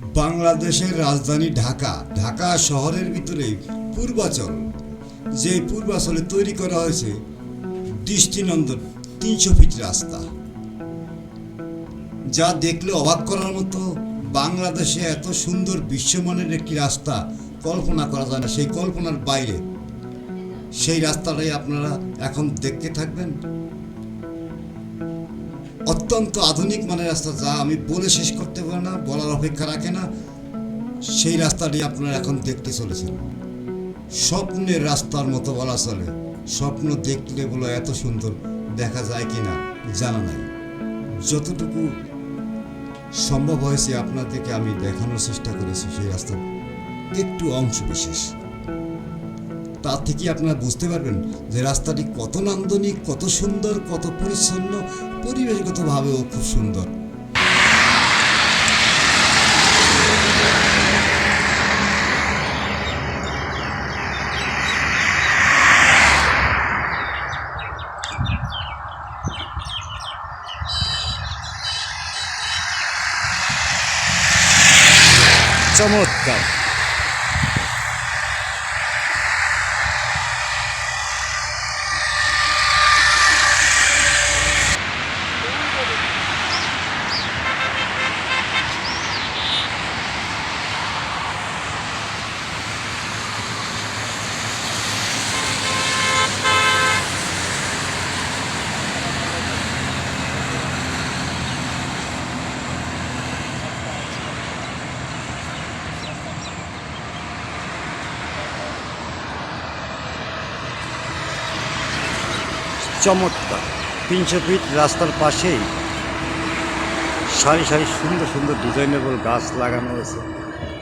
বাংলাদেশের রাজধানী ঢাকা ঢাকা শহরের ভিতরে পূর্বাচল। যে পূর্বাচলে তৈরি করা হয়েছে দৃষ্টিনন্দন তিনশো ফিট রাস্তা। যা দেখলে অবাক করার মতো বাংলাদেশে এত সুন্দর বিশ্বমানের একটি রাস্তা কল্পনা করা যায় না, সেই কল্পনার বাইরে। সেই রাস্তাটাই আপনারা এখন দেখতে থাকবেন। অত্যন্ত আধুনিক মানের রাস্তা যা আমি বলে শেষ করতে পারি না, বলার অপেক্ষা রাখে না। সেই রাস্তাটি আপনারা এখন দেখতে চলেছেন। স্বপ্নের রাস্তার মতো বলা চলে। স্বপ্ন দেখলে বলে এত সুন্দর দেখা যায় কি না জানা নাই। যতটুকু সম্ভব হয়েছে আপনাদেরকে আমি দেখানোর চেষ্টা করেছি, সেই রাস্তার একটু অংশ বিশেষ। তা থেকে আপনারা বুঝতে পারবেন যে রাস্তাটি কত নান্দনিক, কত সুন্দর, কত পরিচ্ছন্ন, পরিবেশগতভাবেও খুব সুন্দর। চমৎকার। চমৎকার। তিনশো ফিট রাস্তার পাশেই সারি সারি সুন্দর সুন্দর ডিজাইনেবল গাছ লাগানো হয়েছে।